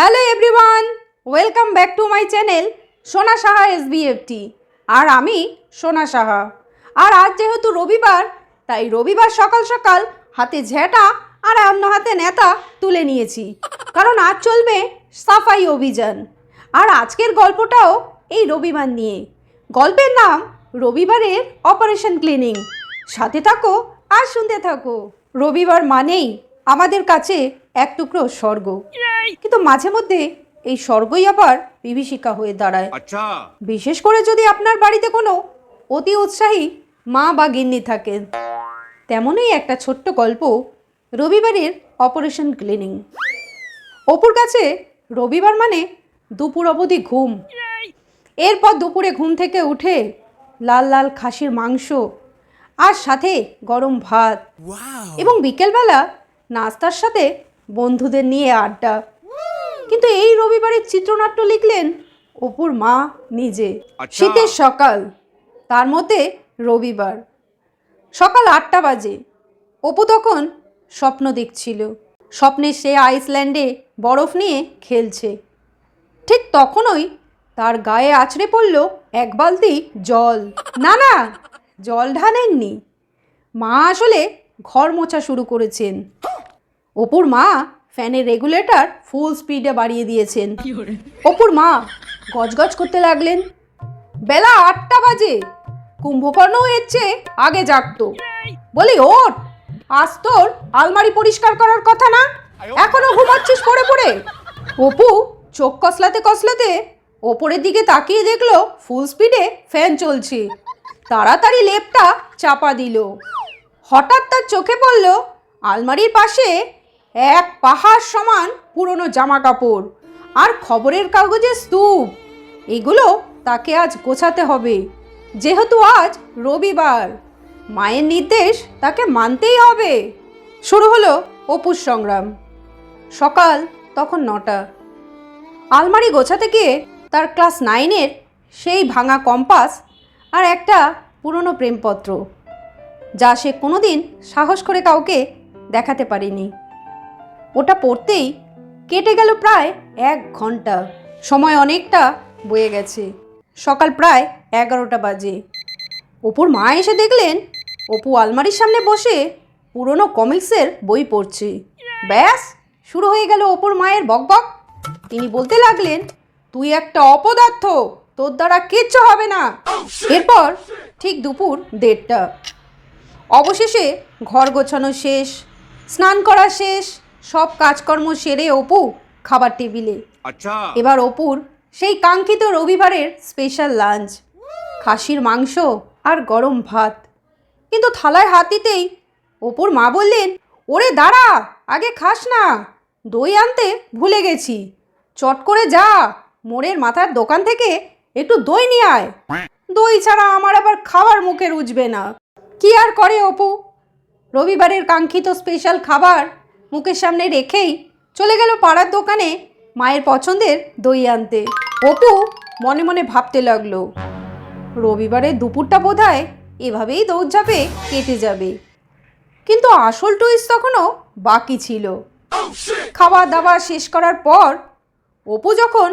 Hello everyone welcome back to my channel Sona Saha SBFT আর আমি সোনা সাহা। আর আজ যেহেতু রবিবার, তাই রবিবার সকাল সকাল হাতে ঝেঁটা আর অন্য হাতে নেতা তুলে নিয়েছি। কারণ আজ চলবে সাফাই অভিযান। আর আজকের গল্পটাও এই রবিবার নিয়ে। গল্পের নাম রবিবারের অপারেশন ক্লিনিং। সাথে থাকো আর শুনতে থাকো। রবিবার মানেই আমাদের কাছে এক টুকরো স্বর্গ। কিন্তু মাঝে মধ্যে এই স্বর্গই আবার বিভীষিকা হয়ে দাঁড়ায়। আচ্ছা। বিশেষ করে যদি আপনার বাড়িতে কোনো অতি উৎসাহী মা বা গিন্নি থাকেন তেমনই একটা ছোট্ট গল্প রবিবারের অপারেশন ক্লিনিং। অপুর কাছে রবিবার মানে দুপুর অবধি ঘুম। এরপর দুপুরে ঘুম থেকে উঠে লাল লাল খাসির মাংস আর সাথে গরম ভাত। এবং বিকেলবেলা নাস্তার সাথে বন্ধুদের নিয়ে আড্ডা। কিন্তু এই রবিবারের চিত্রনাট্য লিখলেন অপুর মা নিজে। আচ্ছা। শীতের সকাল তার মধ্যে রবিবার। সকাল আটটা বাজে। অপু তখন স্বপ্ন দেখছিল। স্বপ্নে সে আইসল্যান্ডে বরফ নিয়ে খেলছে। ঠিক তখনই তার গায়ে আছড়ে পড়ল এক বালতি জল। না না জল ঢালেননি। মা আসলে ঘর মোছা শুরু করেছেন। অপুর মা ফ্যানের রেগুলেটর ফুল স্পিডে বাড়িয়ে দিয়েছেন। অপুর মা গজগজ করতে লাগলেন। বেলা আটটা বাজে। কুম্ভকর্ণও এর আগে জাগতো। বলি ওর আজ তোর আলমারি পরিষ্কার করার কথা না? এখনও ঘুমাচ্ছিস পড়ে পড়ে? অপু চোখ কসলাতে কসলাতে ওপরের দিকে তাকিয়ে দেখল ফুল স্পিডে ফ্যান চলছে। তাড়াতাড়ি লেপটা চাপা দিল। হঠাৎ তার চোখে পড়ল আলমারির পাশে এক পাহাড় সমান পুরনো জামা কাপড় আর খবরের কাগজের স্তূপ। এগুলো তাকে আজ গোছাতে হবে। যেহেতু আজ রবিবার, মায়ের নির্দেশ তাকে মানতেই হবে। শুরু হলো অপুর সংগ্রাম। সকাল তখন নটা। আলমারি গোছাতে গিয়ে তার ক্লাস নাইনের সেই ভাঙা কম্পাস আর একটা পুরনো প্রেমপত্র, যা সে কোনোদিন সাহস করে কাউকে দেখাতে পারেনি। ওটা পড়তেই কেটে গেল প্রায় এক ঘণ্টা। সময় অনেকটা বয়ে গেছে। সকাল প্রায় এগারোটা বাজে। অপুর মা এসে দেখলেন অপু আলমারির সামনে বসে পুরনো কমিক্সের বই পড়ছে। ব্যাস, শুরু হয়ে গেল অপুর মায়ের বকবক তিনি বলতে লাগলেন, তুই একটা অপদার্থ, তোর দ্বারা কিচ্ছু হবে না। এরপর ঠিক দুপুর দেড়টা। অবশেষে ঘর গোছানো শেষ, স্নান করা শেষ সব কাজকর্ম সেরে অপু খাবার টেবিলে। আচ্ছা। এবার অপুর সেই কাঙ্ক্ষিত রবিবারের স্পেশাল লাঞ্চ খাসির মাংস আর গরম ভাত। কিন্তু থালায় হাত দিতেই অপুর মা বললেন ওরে দাঁড়া আগে খাস না দই আনতে ভুলে গেছি। চট করে যা মোড়ের মাথার দোকান থেকে একটু দই নিয়ে আয়। দই ছাড়া আমার আবার খাবার মুখে রুজবে না। কি আর করে অপু? রবিবারের কাঙ্ক্ষিত স্পেশাল খাবার মুখের সামনে রেখেই চলে গেল পাড়ার দোকানে মায়ের পছন্দের দই আনতে। অপু মনে মনে ভাবতে লাগল রবিবারের দুপুরটা বোধ হয় এভাবেই দৌড়ঝাঁপে কেটে যাবে। কিন্তু আসল টুইস্ট তখনও বাকি ছিল। খাওয়া দাওয়া শেষ করার পর অপু যখন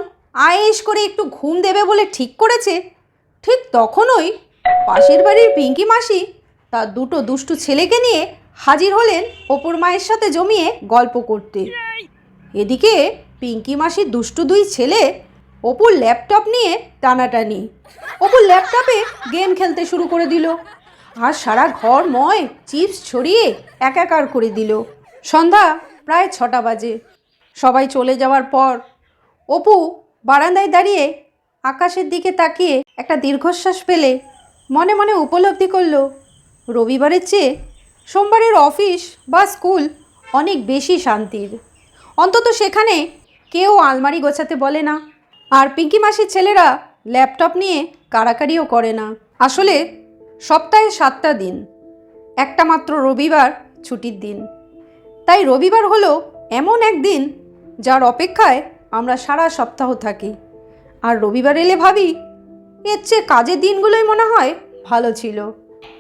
আয়েস করে একটু ঘুম দেবে বলে ঠিক করেছে, ঠিক তখনই পাশের বাড়ির পিঙ্কি মাসি তার দুটো দুষ্টু ছেলেকে নিয়ে হাজির হলেন অপুর মায়ের সাথে জমিয়ে গল্প করতে। এদিকে পিঙ্কি মাসির দুষ্টু দুই ছেলে অপুর ল্যাপটপ নিয়ে টানাটানি। অপুর ল্যাপটপে গেম খেলতে শুরু করে দিল আর সারা ঘর ময় চিপস ছড়িয়ে একাকার করে দিল। সন্ধ্যা প্রায় ছটা বাজে। সবাই চলে যাওয়ার পর অপু বারান্দায় দাঁড়িয়ে আকাশের দিকে তাকিয়ে একটা দীর্ঘশ্বাস ফেলে মনে মনে উপলব্ধি করল, রবিবারের চেয়ে সোমবারের অফিস বা স্কুল অনেক বেশি শান্তির। অন্তত সেখানে কেউ আলমারি গোছাতে বলে না। আর পিঙ্কি মাসির ছেলেরা ল্যাপটপ নিয়ে কাড়াকাড়িও করে না। আসলে সপ্তাহে সাতটা দিন, একটা মাত্র রবিবার ছুটির দিন। তাই রবিবার হলো এমন এক দিন যার অপেক্ষায় আমরা সারা সপ্তাহ থাকি। আর রবিবার এলে ভাবি, এর চেয়ে কাজের দিনগুলোই মনে হয় ভালো ছিল।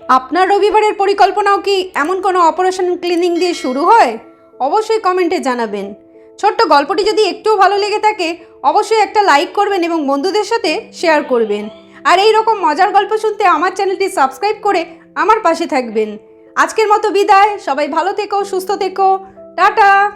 আপনার রবিবারের পরিকল্পনাও কি এমন কোনো অপারেশন ক্লিনিং দিয়ে শুরু হয়? অবশ্যই কমেন্টে জানাবেন। ছোট্ট গল্পটি যদি একটুও ভালো লেগে থাকে, অবশ্যই একটা লাইক করবেন এবং বন্ধুদের সাথে শেয়ার করবেন। আর এই রকম মজার গল্প শুনতে আমার চ্যানেলটি সাবস্ক্রাইব করে আমার পাশে থাকবেন। আজকের মতো বিদায়। সবাই ভালো থেকো, সুস্থ থেকো। টাটা!